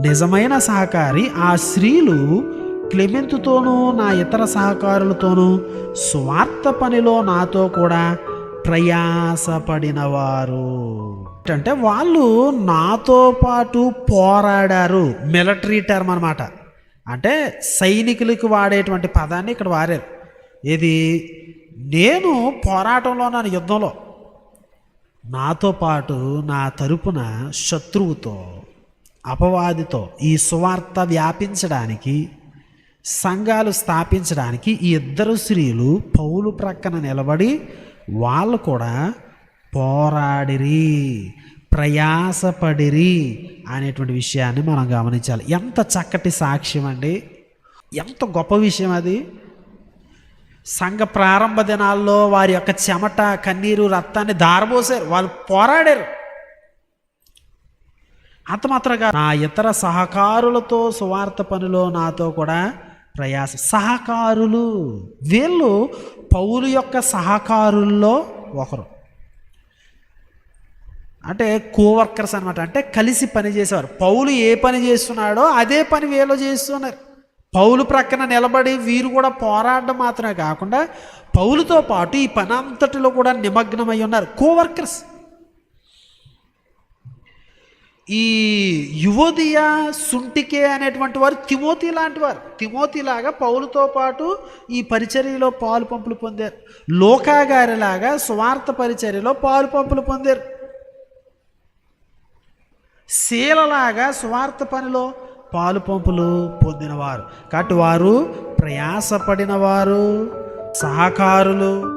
నిజమైన సహకారి ఆ స్త్రీలు క్లెమెంతుతోనూ నా ఇతర సహకారులతోనూ స్వార్థ పనిలో నాతో కూడా ప్రయాసపడినవారు. అంటే వాళ్ళు నాతో పాటు పోరాడారు మిలిటరీ టర్మ్ అనమాట అంటే సైనికులకు వాడేటువంటి పదాన్ని ఇక్కడ వాడారు ఇది నేను పోరాటంలో నా యుద్ధంలో. నాతో పాటు నా తరపున శత్రువుతో అపవాదితో ఈ సువార్త వ్యాపించడానికి సంఘాలు స్థాపించడానికి ఈ ఇద్దరు స్త్రీలు పౌలు ప్రక్కన నిలబడి వాళ్ళు కూడా పోరాడిరి ప్రయాసపడిరి అనేటువంటి విషయాన్ని మనం గమనించాలి. ఎంత చక్కటి సాక్ష్యం అండి ఎంత గొప్ప విషయం అది. సంఘ ప్రారంభ దినాల్లో వారి యొక్క చెమట కన్నీరు రక్తాన్ని దారబోసారు. వాళ్ళు పోరాడారు. అంతమాత్రగా నా ఇతర సహకారులతో సువార్త పనిలో నాతో కూడా ప్రయాస సహకారులు. వీళ్ళు పౌలు యొక్క సహకారుల్లో ఒకరు. అంటే కోవర్కర్స్ అనమాట అంటే కలిసి పని చేసేవారు. పౌలు ఏ పని చేస్తున్నాడో అదే పని వీళ్ళు చేస్తున్నారు. పౌలు ప్రక్కన నిలబడి వీరు కూడా పోరాడడం మాత్రమే కాకుండా పౌలుతో పాటు ఈ పని అంతటిలో కూడా నిమగ్నమై ఉన్నారు. కోవర్కర్స్ ఈ యువదియ సుంటికే అనేటువంటి వారు తిమోతి లాంటి వారు. తిమోతిలాగా పౌలుతో పాటు ఈ పరిచర్యలో పాలు పంపులు పొందారు. లోకాగారిలాగా స్వార్థ పరిచర్యలో పాలు పంపులు పొందారు. శీలలాగా స్వార్థ పనిలో పాలు పంపులు పొందినవారు. కాబట్టి వారు ప్రయాసపడిన వారు సహకారులు.